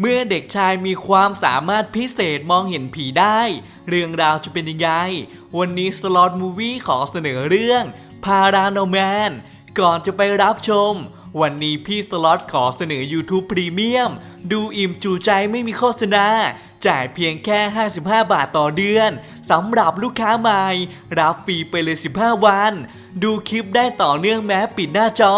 เมื่อเด็กชายมีความสามารถพิเศษมองเห็นผีได้ เรื่องราวจะเป็นยังไง วันนี้สล็อตมูวี่ขอเสนอเรื่องพาราโนแมนก่อนจะไปรับชม วันนี้พี่สล็อตขอเสนอ YouTube Premium ดูอิ่มจูใจไม่มีโฆษณา จ่ายเพียงแค่ 55 บาทต่อเดือนสำหรับลูกค้าใหม่ รับฟรีไปเลย 15 วัน ดูคลิปได้ต่อเนื่องแม้ปิดหน้าจอ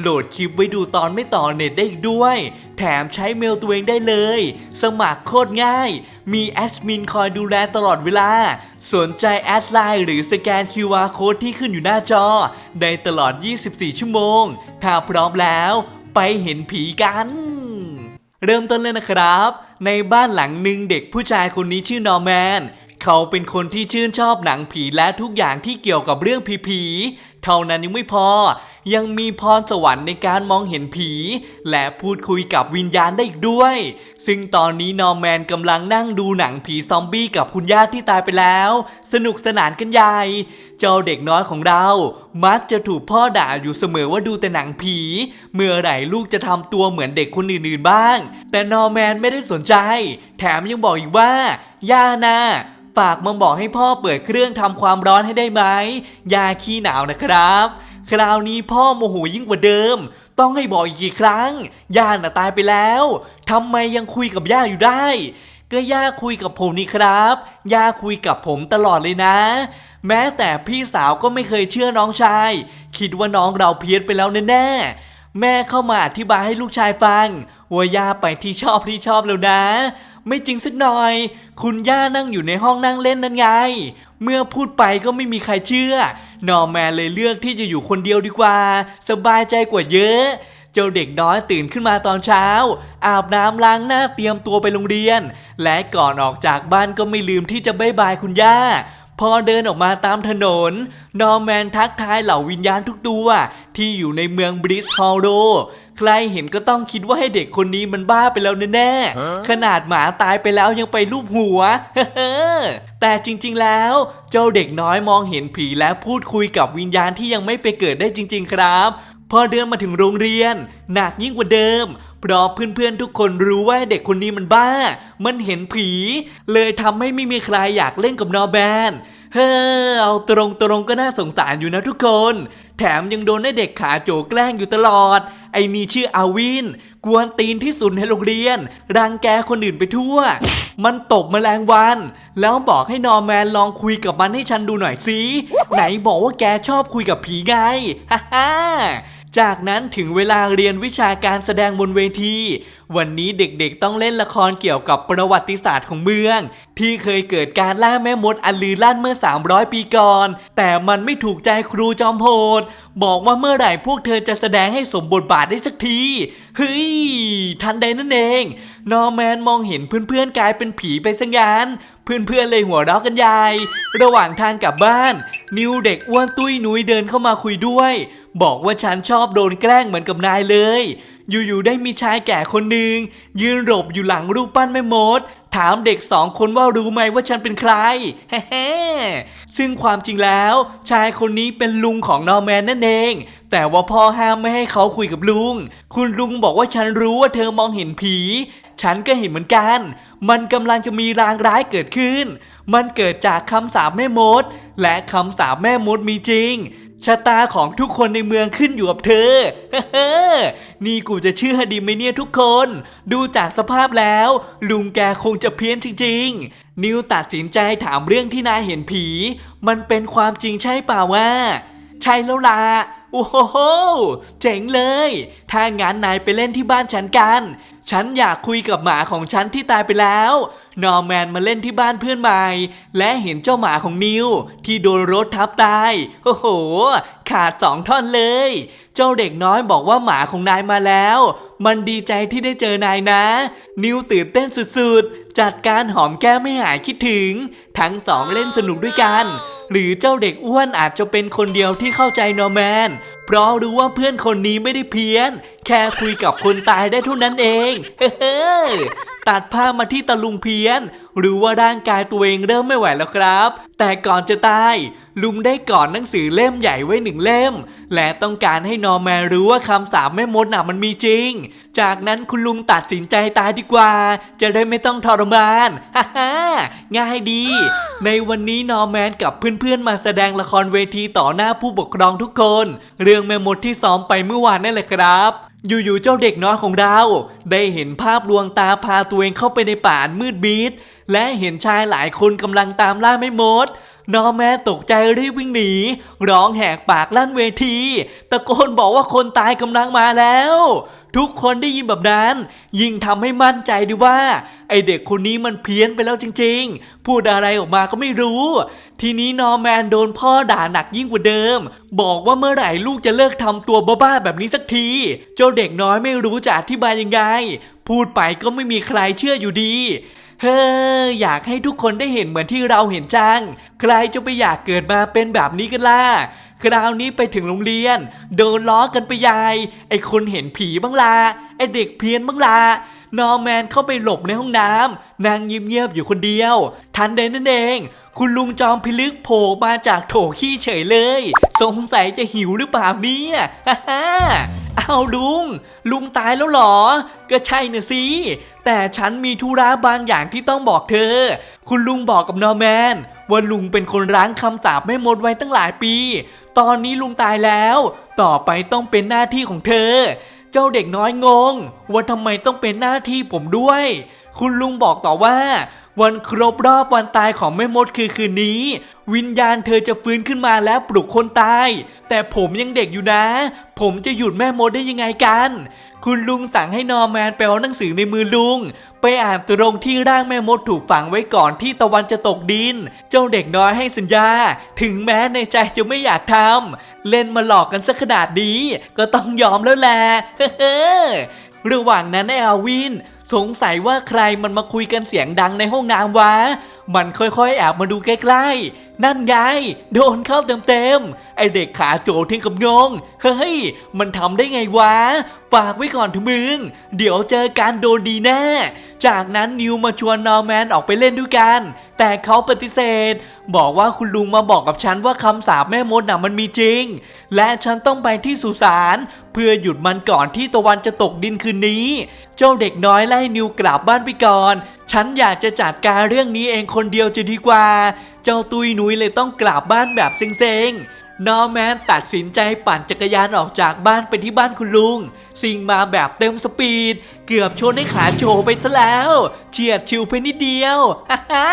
โหลดคลิปไว้ดูตอนไม่ต่อเน็ตได้อีกด้วย แถมใช้เมลตัวเองได้เลย สมัครโคตรง่าย มีแอดมินคอยดูแลตลอดเวลา สนใจแอดไลน์หรือสแกน QR Code ที่ขึ้นอยู่หน้าจอ ได้ตลอด 24 ชั่วโมง ถ้าพร้อมแล้ว ไปเห็นผีกัน เริ่มต้นเลยนะครับ ในบ้านหลังหนึ่งเด็กผู้ชายคนนี้ชื่อนอร์แมน เขาเป็นคนที่ชื่นชอบหนังผีและทุกอย่างที่เกี่ยวกับเรื่องผีๆ เท่านั้นยังไม่พอ ยังมีพรสวรรค์ในการมองเห็นผี และพูดคุยกับวิญญาณได้อีกด้วย ซึ่งตอนนี้นอร์แมนกำลังนั่งดูหนังผีซอมบี้กับคุณย่าที่ตายไปแล้ว สนุกสนานกันใหญ่ เจ้าเด็กน้อยของเรา มักจะถูกพ่อด่าอยู่เสมอว่าดูแต่หนังผี เมื่อไหร่ลูกจะทำตัวเหมือนเด็กคนอื่นๆบ้าง แต่นอร์แมนไม่ได้สนใจ แถมยังบอกอีกว่าย่านะ ฝากมาบอกให้พ่อเปิดเครื่องทำความร้อนให้ได้ไหมยาขี้หนาวนะครับ คราวนี้พ่อโมโหยิ่งกว่าเดิม ต้องให้บอกอีกกี่ครั้งย่าน่ะตายไปแล้วทำไมยังคุยกับย่าอยู่ได้ ก็ย่าคุยกับผมนี่ครับย่าคุยกับผมตลอดเลยนะ แม้แต่พี่สาวก็ไม่เคยเชื่อน้องชาย คิดว่าน้องเราเพี้ยนไปแล้วแน่แม่เข้ามาอธิบายให้ลูกชายฟังว่าย่าไปที่ชอบที่ชอบแล้วนะ ไม่จริงสักหน่อย คุณย่านั่งอยู่ในห้องนั่งเล่นนั่นไง เมื่อพูดไปก็ไม่มีใครเชื่อ นอร์แมนเลยเลือกที่จะอยู่คนเดียวดีกว่า สบายใจกว่าเยอะเจ้าเด็กน้อยตื่นขึ้นมาตอนเช้า อาบน้ำล้างหน้าเตรียมตัวไปโรงเรียน และก่อนออกจากบ้านก็ไม่ลืมที่จะบายบายคุณย่า พอเดินออกมาตามถนน นอร์แมนทักทายเหล่าวิญญาณทุกตัว ที่อยู่ในเมืองบริสฮอลโล ใครเห็นก็ต้องคิดว่าให้เด็กคนนี้มันบ้าไปแล้วแน่ๆขนาดหมาตายไปแล้วยังไปรูปหัว แต่จริงๆแล้ว เจ้าเด็กน้อยมองเห็นผีและพูดคุยกับวิญญาณที่ยังไม่ไปเกิดได้จริง ๆ ครับ พอเดินมาถึงโรงเรียน หนักยิ่งกว่าเดิม เพราะเพื่อนๆทุกคนรู้ว่าเด็กคนนี้มันบ้า มันเห็นผี เลยทำให้ไม่มีใครอยากเล่นกับนอร์แบน เฮ้อเอาตรงๆก็น่าสงสารอยู่นะทุกคน แถมยังโดนให้เด็กขาโจแกล้งอยู่ตลอด ไอ้นี่ชื่ออาวิน กวนตีนที่สุดในโรงเรียน รังแกคนอื่นไปทั่ว มันตบแมลงวัน แล้วบอกให้นอร์แมนลองคุยกับมันให้ฉันดูหน่อยสิ ไหนบอกว่าแกชอบคุยกับผีไง ฮ่าฮ่า จากนั้นถึงเวลาเรียนวิชาการแสดงบนเวที วันนี้เด็กๆต้องเล่นละครเกี่ยวกับประวัติศาสตร์ของเมือง ที่เคยเกิดการล่าแม่มดอันลือลั่นเมื่อ 300 ปีก่อน แต่มันไม่ถูกใจครูจอมโหด บอกว่าเมื่อไหร่พวกเธอจะแสดงให้สมบทบาทได้สักที เฮ้ย ทันใดนั่นเอง นอร์แมนมองเห็นเพื่อนๆกลายเป็นผีไปซะงั้นเพื่อนๆเลยหัวเราะกันใหญ่ ระหว่างทางกลับบ้าน นิวเด็กอ้วนตุ้ยนุ้ยเดินเข้ามาคุยด้วย บอกว่าฉันชอบโดนแกล้งเหมือนกับนายเลย อยู่ๆได้มีชายแก่คนหนึ่งยืนหลบอยู่หลังรูปปั้นแม่มด ถามเด็กสองคนว่ารู้ไหมว่าฉันเป็นใครแฮ่ซึ่งความจริงแล้ว ชายคนนี้เป็นลุงของนอร์แมนนั่นเอง แต่ว่าพ่อห้ามไม่ให้เขาคุยกับลุง คุณลุงบอกว่าฉันรู้ว่าเธอมองเห็นผี ฉันก็เห็นเหมือนกัน มันกำลังจะมีรางร้ายเกิดขึ้น มันเกิดจากคำสาปแม่มด และคำสาปแม่มดมีจริง ชะตาของทุกคนในเมืองขึ้นอยู่กับเธอ นี่กูจะเชื่อดีไหมเนี่ยทุกคน ดูจากสภาพแล้ว ลุงแกคงจะเพี้ยนจริง ๆ นิวตัดสินใจถามเรื่องที่นายเห็นผี มันเป็นความจริงใช่เปล่าว่า ใช่แล้วล่ะ โอ้โห เจ๋งเลย ถ้างั้นนายไปเล่นที่บ้านฉันกัน ฉันอยากคุยกับหมาของฉันที่ตายไปแล้ว นอร์แมนมาเล่นที่บ้านเพื่อนใหม่ และเห็นเจ้าหมาของนิว ที่โดนรถทับตาย โอ้โห ขาดสองท่อนเลย เจ้าเด็กน้อยบอกว่าหมาของนายมาแล้ว มันดีใจที่ได้เจอนายนะ นิวตื่นเต้นสุดๆ จัดการหอมแก้มไม่หายคิดถึง ทั้งสองเล่นสนุกด้วยกัน หรือเจ้าเด็กอ้วนอาจจะเป็นคนเดียวที่เข้าใจนอร์แมน เพราะรู้ว่าเพื่อนคนนี้ไม่ได้เพี้ยน แค่คุยกับคนตายได้เท่านั้นเองเฮ้อตัดผ้ามาที่ตะลุงเพี้ยนรู้ว่าร่างกายตัวเองเริ่มไม่ไหวแล้วครับ แต่ก่อนจะตาย ลุงได้กอดหนังสือเล่มใหญ่ไว้หนึ่งเล่ม และต้องการให้นอร์แมนรู้ว่าคำสาปแม่มดน่ะมันมีจริง จากนั้นคุณลุงตัดสินใจตายดีกว่า จะได้ไม่ต้องทรมานฮ่าฮ่าง่ายดี ในวันนี้นอร์แมนกับเพื่อนๆมาแสดงละครเวทีต่อหน้าผู้ปกครองทุกคน เรื่องแม่มดที่ซ้อมไปเมื่อวานนั่นแหละครับอยู่ๆเจ้าเด็กน้อยของเรา ได้เห็นภาพลวงตาพาตัวเองเข้าไปในป่านมืดมิดและเห็นชายหลายคนกำลังตามล่าไม่มด น้อร์แมนตกใจรีบวิ่งหนี ร้องแหกปากลั่นเวที ตะโกนบอกว่าคนตายกำลังมาแล้ว ทุกคนได้ยินแบบนั้น ยิ่งทำให้มั่นใจดีว่า ไอเด็กคนนี้มันเพี้ยนไปแล้วจริงๆ พูดอะไรออกมาก็ไม่รู้ ทีนี้นอร์แมนโดนพ่อด่าหนักยิ่งกว่าเดิม บอกว่าเมื่อไหร่ลูกจะเลิกทำตัวบ้าๆแบบนี้สักที เจ้าเด็กน้อยไม่รู้จะอธิบายยังไง พูดไปก็ไม่มีใครเชื่ออยู่ดี เฮ้ออยากให้ทุกคนได้เห็นเหมือนที่เราเห็นจัง ใครจะไปอยากเกิดมาเป็นแบบนี้กันล่ะ คราวนี้ไปถึงโรงเรียน โดนล้อกันไปยาย ไอคนเห็นผีบ้างล่ะ ไอเด็กเพี้ยนบ้างล่ะนอร์แมนเข้าไปหลบในห้องน้ำนางเงียบๆอยู่คนเดียว ทันใดนั่นเอง คุณลุงจอมพิลึกโผล่มาจากโถขี้เฉยเลย สงสัยจะหิวหรือเปล่าเนี่ยฮ่าฮ่า อ้าวลุง ลุงตายแล้วหรอ ก็ใช่น่ะสิ แต่ฉันมีธุระบางอย่างที่ต้องบอกเธอ คุณลุงบอกกับนอร์แมนว่าลุงเป็นคนร้างคำสาปแม่มดไว้ตั้งหลายปี ตอนนี้ลุงตายแล้ว ต่อไปต้องเป็นหน้าที่ของเธอ เจ้าเด็กน้อยงง ว่าทำไมต้องเป็นหน้าที่ผมด้วย คุณลุงบอกต่อว่า วันครบรอบวันตายของแม่มดคือคืนนี้ วิญญาณเธอจะฟื้นขึ้นมาแล้วปลุกคนตาย แต่ผมยังเด็กอยู่นะ ผมจะหยุดแม่มดได้ยังไงกัน คุณลุงสั่งให้นอร์แมนไปเอาหนังสือในมือลุง ไปอ่านตรงที่ร่างแม่มดถูกฝังไว้ก่อนที่ตะวันจะตกดิน เจ้าเด็กน้อยให้สัญญา ถึงแม้ในใจจะไม่อยากทำเล่นมาหลอกกันซะขนาดนี้ก็ต้องยอมแล้วแหละเฮ้อระหว่างนั้นไอ้อาวิน สงสัยว่าใครมันมาคุยกันเสียงดังในห้องน้ำวะ มันค่อยๆแอบมาดูใกล้ๆ นั่นไง โดนเข้าเต็มๆ ไอเด็กขาโจถึงกับงง เฮ้ย มันทำได้ไงวะ ฝากไว้ก่อนถอะมึง เดี๋ยวเจอการโดนดีแน่ จากนั้นนิวมาชวนนอร์แมนออกไปเล่นด้วยกัน แต่เขาปฏิเสธ บอกว่าคุณลุงมาบอกกับฉันว่าคำสาปแม่มดน่ะมันมีจริง และฉันต้องไปที่สุสานเพื่อหยุดมันก่อนที่ตะวันจะตกดินคืนนี้ เจ้าเด็กน้อยไล่นิวกลับบ้านไปก่อน ฉันอยากจะจัดการเรื่องนี้เองคนเดียวจะดีกว่า เจ้าตุยนุ้ยเลยต้องกลับบ้านแบบเซ็งๆ นอร์แมนตัดสินใจปั่นจักรยานออกจากบ้านไปที่บ้านคุณลุง สิ่งมาแบบเต็มสปีด เกือบชนให้ขาโจไปซะแล้ว เฉียดชิวไปนิดเดียว ฮ่าฮ่า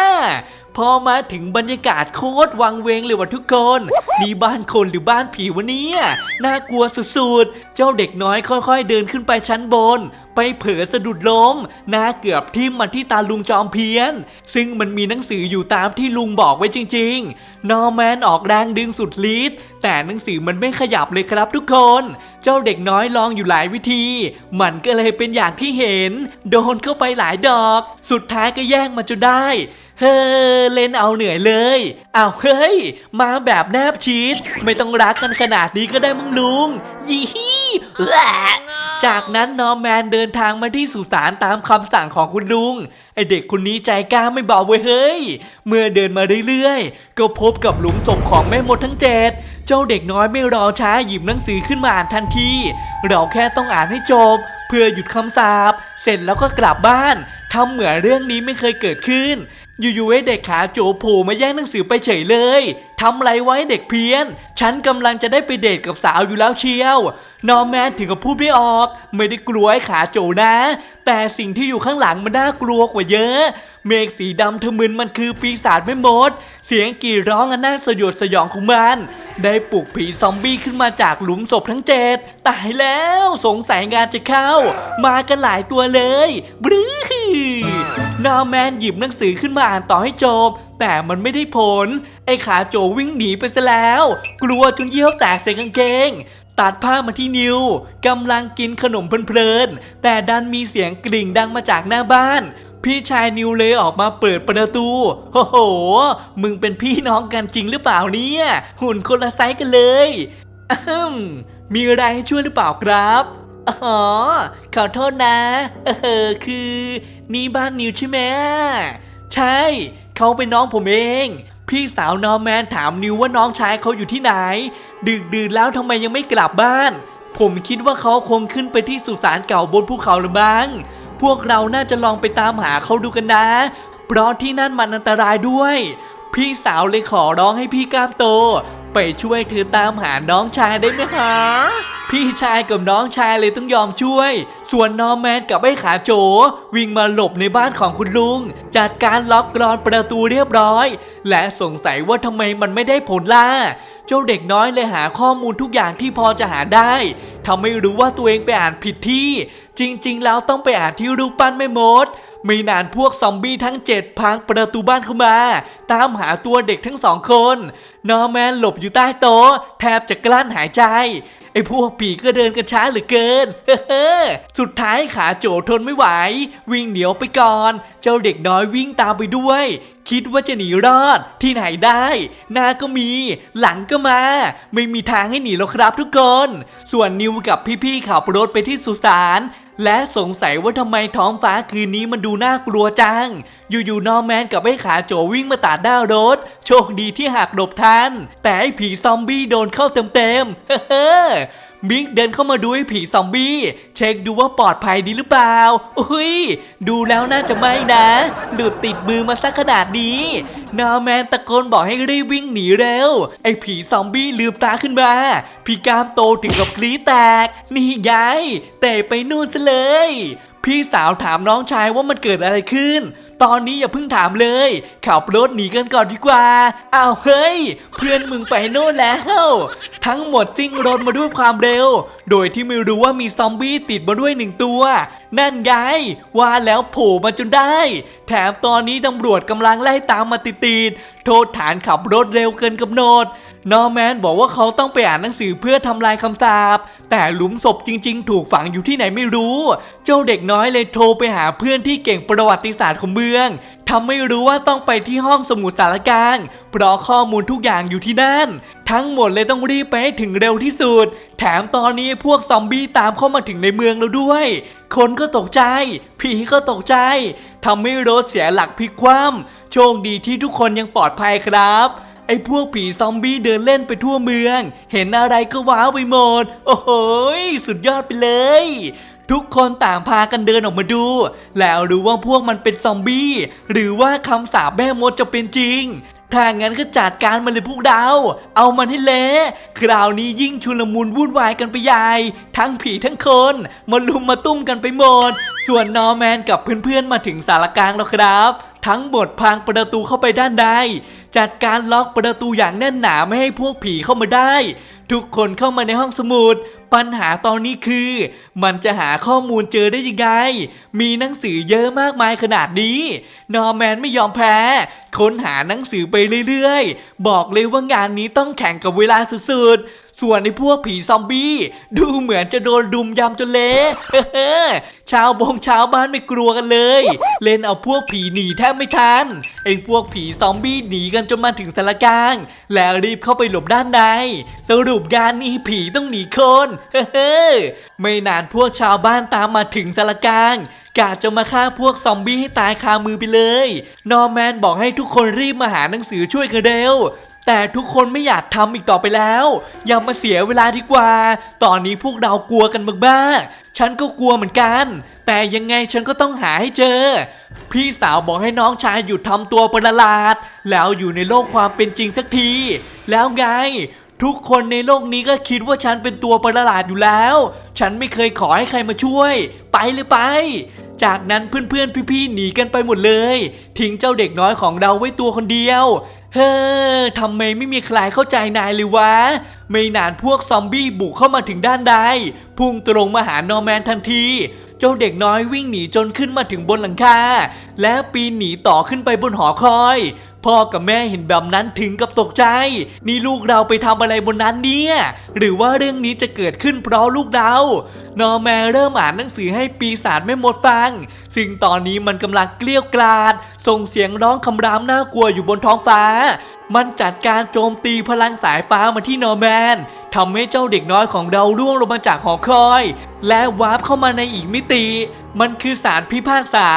พอมาถึงบรรยากาศโคตรวังเวงเลยว่ะทุกคน นี่บ้านคนหรือบ้านผีวะเนี่ย น่ากลัวสุดๆ เจ้าเด็กน้อยค่อยๆ เดินขึ้นไปชั้นบน ไปเผลอสะดุดล้มหน้าเกือบทิ่มมาที่ตาลุงจอมเพี้ยน ซึ่งมันมีหนังสืออยู่ตามที่ลุงบอกไว้จริงๆ นอร์แมนออกแรงดึงสุดฤทธิ์แต่หนังสือมันไม่ขยับเลยครับทุกคน เจ้าเด็กน้อยลองอยู่หลายวิธี มันก็เลยเป็นอย่างที่เห็น โดนเข้าไปหลายดอก สุดท้ายก็แย่งมาจนได้ เฮ้อเล่นเอาเหนื่อยเลย อ้าวเฮ้ย มาแบบแนบชีตไม่ต้องรักกันขนาดนี้ก็ได้มึงลุง ยี่ฮี่จากนั้นนอร์แมนเดินทางมาที่สุสานตามคำสั่งของคุณลุง ไอเด็กคนนี้ใจกล้าไม่เบาเว้ยเฮ้ย เมื่อเดินมาเรื่อยๆ ก็พบกับหลุมศพของแม่มดทั้งเจ็ด เจ้าเด็กน้อยไม่รอช้าหยิบหนังสือขึ้นมาอ่านทันที เราแค่ต้องอ่านให้จบ เพื่อหยุดคำสาป เสร็จแล้วก็กลับบ้านทำเหมือนเรื่องนี้ไม่เคยเกิดขึ้น อยู่ๆไอ้เด็กขาโจโผล่มาแย่งหนังสือไปเฉยเลยทำไรไว้เด็กเพี้ยน ฉันกำลังจะได้ไปเดทกับสาวอยู่แล้วเชียว นอร์แมนถึงกับพูดไม่ออก ไม่ได้กลัวไอ้ขาโจนะ แต่สิ่งที่อยู่ข้างหลังมันน่ากลัวกว่าเยอะ เมฆสีดำทะมึนมันคือปีศาจไม่มด เสียงกรีดร้องอันน่าสยดสยองของมัน ได้ปลุกผีซอมบี้ขึ้นมาจากหลุมศพทั้งเจ็ดตายแล้วสงสัยงานจะเข้า มากันหลายตัวเลยบรื้อ นอร์แมนหยิบหนังสือขึ้นมาอ่านต่อให้จบ แต่มันไม่ได้ผล ไอ้ขาโจวิ่งหนีไปซะแล้ว กลัวจนเยี่ยวแตกใส่กางเกงตัดภามาที่นิวกำลังกินขนมเพลินๆแต่ดันมีเสียงกริ่งดังมาจากหน้าบ้าน พี่ชายนิวเลยออกมาเปิดประตูโอ้โห มึงเป็นพี่น้องกันจริงหรือเปล่าเนี่ย หุ่นคนละไซส์กันเลยอะฮึมมีอะไรให้ช่วยหรือเปล่าครับ อ๋อ ขอโทษนะ เออ คือ นี่บ้านนิวใช่ไหมใช่ เขาเป็นน้องผมเอง พี่สาวนอร์แมนถามนิวว่าน้องชายเขาอยู่ที่ไหน ดึกดื่นแล้วทำไมยังไม่กลับบ้าน ผมคิดว่าเขาคงขึ้นไปที่สุสานเก่าบนภูเขาหรือมั้งพวกเราน่าจะลองไปตามหาเขาดูกันนะ เพราะที่นั่นมันอันตรายด้วย พี่สาวเลยขอร้องให้พี่ก้ามโต ไปช่วยเธอตามหาน้องชายได้ไหมฮะพี่ชายกับน้องชายเลยต้องยอมช่วย ส่วนนอร์แมนกับไอ้ขาโจ วิ่งมาหลบในบ้านของคุณลุง จัดการล็อกกรอนประตูเรียบร้อย และสงสัยว่าทำไมมันไม่ได้ผลล่ะ เจ้าเด็กน้อยเลยหาข้อมูลทุกอย่างที่พอจะหาได้ ทำไม่รู้ว่าตัวเองไปอ่านผิดที่ จริง ๆ แล้วต้องไปอ่านที่รูปปั้นไม่มดไม่นานพวกซอมบี้ทั้งเจ็ดพังประตูบ้านเข้ามา ตามหาตัวเด็กทั้งสองคน นอร์แมนหลบอยู่ใต้โต๊ะแทบจะกลั้นหายใจ ไอ้พวกผีก็เดินกันช้าเหลือเกิน สุดท้ายขาโจทนไม่ไหว วิ่งเหนียวไปก่อน เจ้าเด็กน้อยวิ่งตามไปด้วย คิดว่าจะหนีรอดที่ไหนได้ หน้าก็มี หลังก็มา ไม่มีทางให้หนีหรอกครับทุกคน ส่วนนิวกับพี่ๆขับรถไปที่สุสาน และสงสัยว่าทำไมท้องฟ้าคืนนี้มันดูน่ากลัวจัง อยู่ๆนอร์แมนกับไอ้ขาโจวิ่งมาตัดหน้ารถ โชคดีที่หักหลบทัน แต่ไอ้ผีซอมบี้โดนเข้าเต็มๆเฮ้อ มิกเดินเข้ามาดูไอ้ผีซอมบี้ เช็คดูว่าปลอดภัยดีหรือเปล่า อุ้ย ดูแล้วน่าจะไม่นะ หลุดติดมือมาสักขนาดนี้ นาร์แมนตะโกนบอกให้รีบวิ่งหนีเร็ว ไอ้ผีซอมบี้ลืมตาขึ้นมา พี่กามโตถึงกับกรีดแตก นี่ไงเตะไปนู่นซะเลย พี่สาวถามน้องชายว่ามันเกิดอะไรขึ้น ตอนนี้อย่าเพิ่งถามเลย ขับรถหนีกันก่อนดีกว่า อ้าวเฮ้ย เพื่อนมึงไปโน่นแล้ว ทั้งหมดซิ่งรถมาด้วยความเร็ว โดยที่ไม่รู้ว่ามีซอมบี้ติดมาด้วยหนึ่งตัว นั่นไงว่าแล้วโผล่มาจนได้ แถมตอนนี้ตำรวจกำลังไล่ตามมาติดๆโทษฐานขับรถเร็วเกินกำหนด นอร์แมนบอกว่าเขาต้องไปอ่านหนังสือเพื่อทำลายคำสาปแต่หลุมศพจริง ๆ ถูกฝังอยู่ที่ไหนไม่รู้ เจ้าเด็กน้อยเลยโทรไปหาเพื่อนที่เก่งประวัติศาสตร์ของเมืองทำไม่รู้ว่าต้องไปที่ห้องสมุดสารกลาง เพราะข้อมูลทุกอย่างอยู่ที่นั่น ทั้งหมดเลยต้องรีบไปให้ถึงเร็วที่สุด แถมตอนนี้พวกซอมบี้ตามเข้ามาถึงในเมืองแล้วด้วย คนก็ตกใจ ผีก็ตกใจ ทำให้รถเสียหลักพลิกคว่ำโชคดีที่ทุกคนยังปลอดภัยครับ ไอ้พวกผีซอมบี้เดินเล่นไปทั่วเมือง เห็นอะไรก็ว้าวไปหมด โอ้โห สุดยอดไปเลย ทุกคนต่างพากันเดินออกมาดู แล้วรู้ว่าพวกมันเป็นซอมบี้ หรือว่าคำสาปแม่มดจะเป็นจริงถ้างั้นก็จัดการมันเลยพวกเรา เอามันให้เละ คราวนี้ยิ่งชุลมุนวุ่นวายกันไปใหญ่ ทั้งผีทั้งคนมาลุมมาตุ้มกันไปหมด ส่วนนอร์แมนกับเพื่อนๆมาถึงสารกลางแล้วครับ ทั้งหมดพังประตูเข้าไปด้านใดจัดการล็อกประตูอย่างแน่นหนาไม่ให้พวกผีเข้ามาได้ ทุกคนเข้ามาในห้องสมุด ปัญหาตอนนี้คือ มันจะหาข้อมูลเจอได้ยังไง มีหนังสือเยอะมากมายขนาดนี้ นอร์แมนไม่ยอมแพ้ ค้นหาหนังสือไปเรื่อยๆ บอกเลยว่างานนี้ต้องแข่งกับเวลาสุด ส่วนในพวกผีซอมบี้ ดูเหมือนจะโดนดุมยำจนเละชาวบงชาวบ้านไม่กลัวกันเลย เล่นเอาพวกผีหนีแทบไม่ทันไอ้พวกผีซอมบี้หนีกันจนมาถึงสารกลาง แล้วรีบเข้าไปหลบด้านใน สรุปงานนี้ผีต้องหนีคนเฮ้ไม่นานพวกชาวบ้านตามมาถึงสารกลางกาจะมาฆ่าพวกซอมบี้ให้ตายคามือไปเลย นอร์แมนบอกให้ทุกคนรีบมาหาหนังสือช่วยกันเร็ว แต่ทุกคนไม่อยากทำอีกต่อไปแล้ว อย่ามาเสียเวลาดีกว่า ตอนนี้พวกเรากลัวกันมากๆ ฉันก็กลัวเหมือนกัน แต่ยังไงฉันก็ต้องหาให้เจอ พี่สาวบอกให้น้องชายหยุดทำตัวประหลาด แล้วอยู่ในโลกความเป็นจริงสักที แล้วไง ทุกคนในโลกนี้ก็คิดว่าฉันเป็นตัวประหลาดอยู่แล้ว ฉันไม่เคยขอให้ใครมาช่วย ไปเลยไปจากนั้นเพื่อนๆ พี่ๆ หนีกันไปหมดเลย ทิ้งเจ้าเด็กน้อยของเราไว้ตัวคนเดียว เฮ้อทำไมไม่มีใครเข้าใจนายเลยวะ ไม่นานพวกซอมบี้บุกเข้ามาถึงด้านใด พุ่งตรงมาหานอร์แมนทันที เจ้าเด็กน้อยวิ่งหนีจนขึ้นมาถึงบนหลังคา และปีนหนีต่อขึ้นไปบนหอคอย พ่อกับแม่เห็นแบบนั้นถึงกับตกใจ นี่ลูกเราไปทำอะไรบนนั้นเนี่ย หรือว่าเรื่องนี้จะเกิดขึ้นเพราะลูกเรา นอแม่เริ่มอ่านหนังสือให้ปีศาจไม่หมดฟัง ซึ่งตอนนี้มันกำลังเกลี้ยวกล่อดส่งเสียงร้องคำรามน่ากลัวอยู่บนท้องฟ้า มันจัดการโจมตีพลังสายฟ้ามาที่นอแมน ทำให้เจ้าเด็กน้อยของเราร่วงลงมาจากหอคอย และวาร์ปเข้ามาในอีกมิติ มันคือสารพิพากษา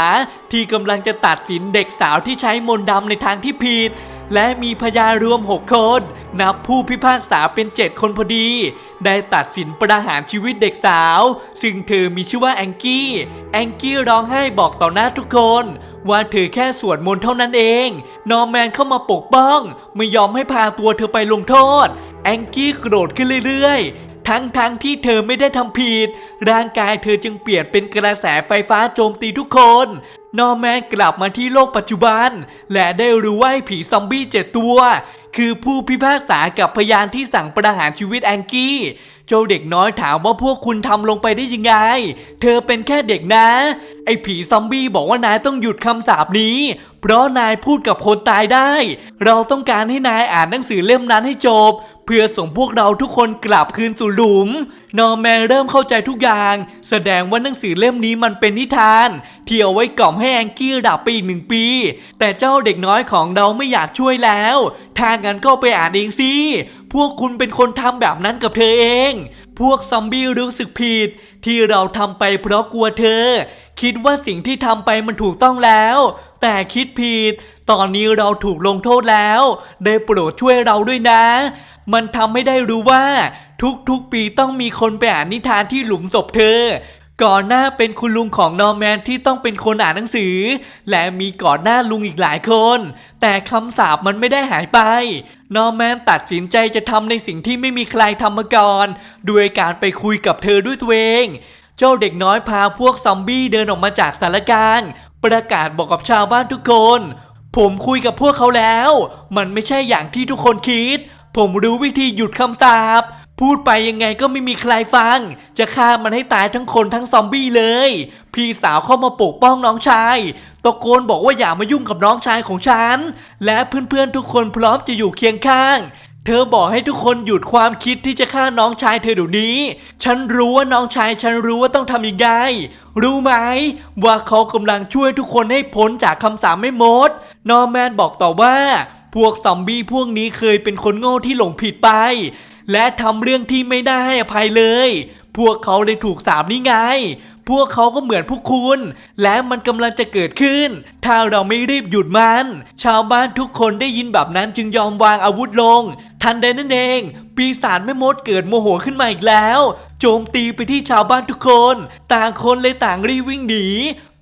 ที่กำลังจะตัดสินเด็กสาวที่ใช้มนต์ดำในทางที่ผิด และมีพยานรวม 6 คน นับผู้พิพากษาเป็น 7 คนพอดี ได้ตัดสินประหารชีวิตเด็กสาว ซึ่งเธอมีชื่อว่าแองกี้ แองกี้ร้องไห้บอกต่อหน้าทุกคน ว่าเธอแค่สวดมนต์เท่านั้นเอง นอร์แมนเข้ามาปกป้อง ไม่ยอมให้พาตัวเธอไปลงโทษ แองกี้โกรธขึ้นเรื่อยๆ ทั้งๆทที่เธอไม่ได้ทำผิด ร่างกายเธอจึงเปลี่ยนเป็นกระแสไฟฟ้าโจมตีทุกคน นอร์แมนกลับมาที่โลกปัจจุบัน และได้รู้ว่าไอ้ผีซอมบี้เจ็ดตัว คือผู้พิพากษากับพยานที่สั่งประหารชีวิตแองกี้เจ้าเด็กน้อยถามว่าพวกคุณทำลงไปได้ยังไง เธอเป็นแค่เด็กนะ ไอ้ผีซอมบี้บอกว่านายต้องหยุดคำสาปนี้ เพราะนายพูดกับคนตายได้ เราต้องการให้นายอ่านหนังสือเล่มนั้นให้จบ เพื่อส่งพวกเราทุกคนกลับคืนสู่หลุม นอร์แมนเริ่มเข้าใจทุกอย่าง แสดงว่าหนังสือเล่มนี้มันเป็นนิทาน ที่เอาไว้กล่อมให้แองกี้ดับไปอีกหนึ่งปี แต่เจ้าเด็กน้อยของเราไม่อยากช่วยแล้วถ้างั้นก็ไปอ่านเองสิ พวกคุณเป็นคนทำแบบนั้นกับเธอเอง พวกซอมบี้รู้สึกผิด ที่เราทำไปเพราะกลัวเธอ คิดว่าสิ่งที่ทำไปมันถูกต้องแล้ว แต่คิดผิด ตอนนี้เราถูกลงโทษแล้ว ได้โปรดช่วยเราด้วยนะ มันทำให้ได้รู้ว่า ทุกๆปีต้องมีคนไปอ่านนิทานที่หลุมศพเธอ ก่อนหน้าเป็นคุณลุงของนอร์แมนที่ต้องเป็นคนอ่านหนังสือ และมีก่อนหน้าลุงอีกหลายคน แต่คำสาปมันไม่ได้หายไป นอร์แมนตัดสินใจจะทำในสิ่งที่ไม่มีใครทำมาก่อนด้วยการไปคุยกับเธอด้วยตัวเองเจ้าเด็กน้อยพาพวกซอมบี้เดินออกมาจากสารกลางประกาศบอกกับชาวบ้านทุกคน ผมคุยกับพวกเขาแล้ว มันไม่ใช่อย่างที่ทุกคนคิด ผมรู้วิธีหยุดคำสาปพูดไปยังไงก็ไม่มีใครฟัง จะฆ่ามันให้ตายทั้งคนทั้งซอมบี้เลย พี่สาวเข้ามาปกป้องน้องชายตะโกนบอกว่าอย่ามายุ่งกับน้องชายของฉัน และเพื่อนๆทุกคนพร้อมจะอยู่เคียงข้าง เธอบอกให้ทุกคนหยุดความคิดที่จะฆ่าน้องชายเธอเดี๋ยวนี้ ฉันรู้ว่าน้องชายฉันรู้ว่าต้องทำยังไง รู้ไหม ว่าเขากำลังช่วยทุกคนให้พ้นจากคำสาปไม่หมด นอร์แมนบอกต่อว่า พวกซอมบี้พวกนี้เคยเป็นคนโง่ที่หลงผิดไป และทำเรื่องที่ไม่ได้ให้อภัยเลย พวกเขาเลยถูกสาปนี่ไง พวกเขาก็เหมือนพวกคุณ และมันกำลังจะเกิดขึ้น ถ้าเราไม่รีบหยุดมัน ชาวบ้านทุกคนได้ยินแบบนั้นจึงยอมวางอาวุธลง ทันใดนั่นเอง ปีศาจแม่มดเกิดโมโหขึ้นมาอีกแล้ว โจมตีไปที่ชาวบ้านทุกคน ต่างคนเลยต่างรีบวิ่งหนี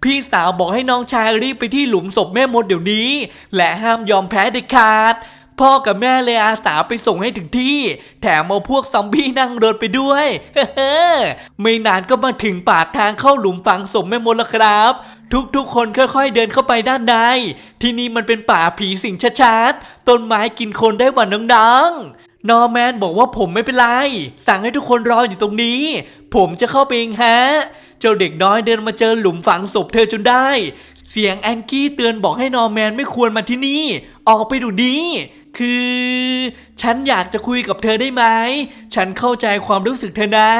พี่สาวบอกให้น้องชายรีบไปที่หลุมศพแม่มดเดี๋ยวนี้ และห้ามยอมแพ้เด็ดขาด พ่อกับแม่เลยอาสาไปส่งให้ถึงที่ แถมเอาพวกซอมบี้นั่งรถไปด้วยเฮ้ไม่นานก็มาถึงปากทางเข้าหลุมฝังศพแม่มดแล้วครับทุกๆ คนค่อยๆ เดินเข้าไปด้านใน ที่นี่มันเป็นป่าผีสิงชัดๆ ต้นไม้กินคนได้หวานดังๆ นอร์แมนบอกว่าผมไม่เป็นไร สั่งให้ทุกคนรออยู่ตรงนี้ ผมจะเข้าไปเองฮะ จ้าเด็กน้อยเดินมาเจอหลุมฝังศพเธอจนได้ เสียงแองกี้เตือนบอกให้นอร์แมนไม่ควรมาที่นี่ ออกไปดูนี้ คือ ฉันอยากจะคุยกับเธอได้ไหม ฉันเข้าใจความรู้สึกเธอนะ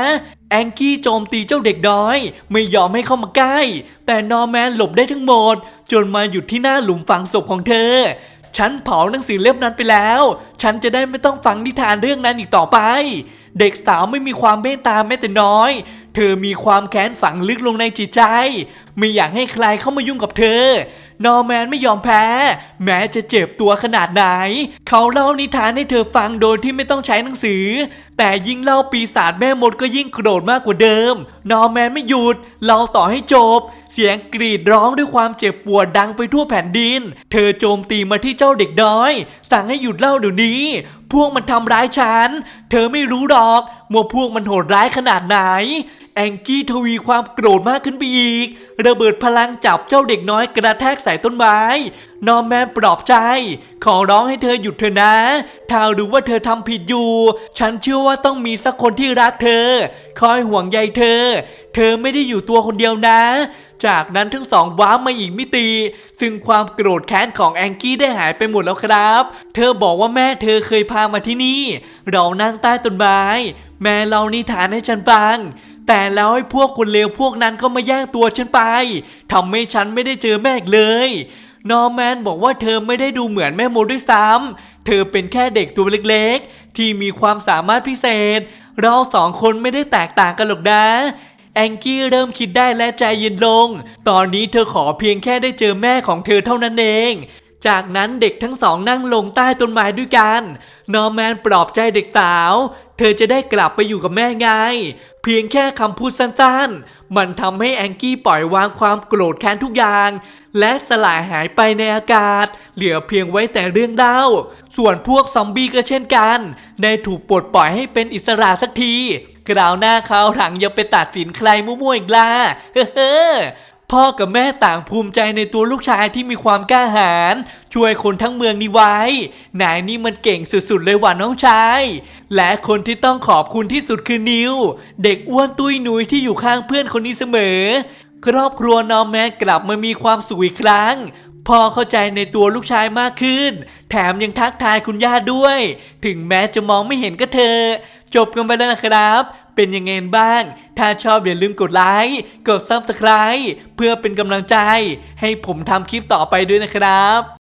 แองกี้โจมตีเจ้าเด็กน้อย ไม่ยอมให้เข้ามาใกล้ แต่นอร์แมนหลบได้ทั้งหมด จนมาหยุดที่หน้าหลุมฝังศพของเธอฉันเผาหนังสือเล่มนั้นไปแล้ว ฉันจะได้ไม่ต้องฟังนิทานเรื่องนั้นอีกต่อไป เด็กสาวไม่มีความเมตตาแม้แต่น้อย เธอมีความแค้นฝังลึกลงในจิตใจ ไม่อยากให้ใครเข้ามายุ่งกับเธอนอร์แมนไม่ยอมแพ้ แม้จะเจ็บตัวขนาดไหน เขาเล่านิทานให้เธอฟังโดยที่ไม่ต้องใช้หนังสือ แต่ยิ่งเล่าปีศาจแม่มดก็ยิ่งโกรธมากกว่าเดิม นอร์แมนไม่หยุดเล่าต่อให้จบ เสียงกรีดร้องด้วยความเจ็บปวดดังไปทั่วแผ่นดิน เธอโจมตีมาที่เจ้าเด็กน้อย สั่งให้หยุดเล่าเดี๋ยวนี้ พวกมันทำร้ายฉัน เธอไม่รู้หรอกว่าพวกมันโหดร้ายขนาดไหน แองกี้ทวีความโกรธมากขึ้นไปอีก ระเบิดพลังจับเจ้าเด็กน้อยกระแทกใส่ต้นไม้ นอร์แมนปลอบใจ ขอร้องให้เธอหยุดเถอะนะถ้ารู้ว่าเธอทำผิดอยู่ ฉันเชื่อว่าต้องมีสักคนที่รักเธอ คอยห่วงใยเธอ เธอไม่ได้อยู่ตัวคนเดียวนะ จากนั้นทั้งสองว้ามาอีกมิติ ซึ่งความโกรธแค้นของแองกี้ได้หายไปหมดแล้วครับ เธอบอกว่าแม่เธอเคยพามาที่นี่ เรานั่งใต้ต้นไม้ แม่เล่านิทานให้ฉันฟัง แต่แล้วไอ้พวกคนเลวพวกนั้นก็มาแย่งตัวฉันไปทำให้ฉันไม่ได้เจอแม่อีกเลยนอร์แมนบอกว่าเธอไม่ได้ดูเหมือนแม่โมด้วยซ้ำ เธอเป็นแค่เด็กตัวเล็กๆ ที่มีความสามารถพิเศษ เราสองคนไม่ได้แตกต่างกันหรอกนะ แองกี้เริ่มคิดได้และใจเย็นลง ตอนนี้เธอขอเพียงแค่ได้เจอแม่ของเธอเท่านั้นเอง จากนั้นเด็กทั้งสองนั่งลงใต้ต้นไม้ด้วยกัน นอร์แมนปลอบใจเด็กสาว เธอจะได้กลับไปอยู่กับแม่ไง เพียงแค่คำพูดสั้นๆ มันทำให้แองกี้ปล่อยวางความโกรธแค้นทุกอย่าง และสลายหายไปในอากาศ เหลือเพียงไว้แต่เรื่องเล่า ส่วนพวกซอมบี้ก็เช่นกัน ได้ถูกปลดปล่อยให้เป็นอิสระสักทีคราวหน้าคราวหลังย่าไปตัดสินใครมั่วๆอีกล่ะเฮ้อ พ่อกับแม่ต่างภูมิใจในตัวลูกชายที่มีความกล้าหาญช่วยคนทั้งเมืองนี้ไว้ นายนี่มันเก่งสุดๆเลยว่ะน้องชาย และคนที่ต้องขอบคุณที่สุดคือนิว เด็กอ้วนตุ้ยหนุยที่อยู่ข้างเพื่อนคนนี้เสมอ ครอบครัวนอร์แมนกลับมามีความสุขอีกครั้งพ่อเข้าใจในตัวลูกชายมากขึ้น แถมยังทักทายคุณย่าด้วย ถึงแม้จะมองไม่เห็นก็เถอะจบกันไปแล้วนะครับ เป็นยังไงบ้าง ถ้าชอบอย่าลืมกดไลค์ กด Subscribe เพื่อเป็นกำลังใจให้ผมทำคลิปต่อไปด้วยนะครับ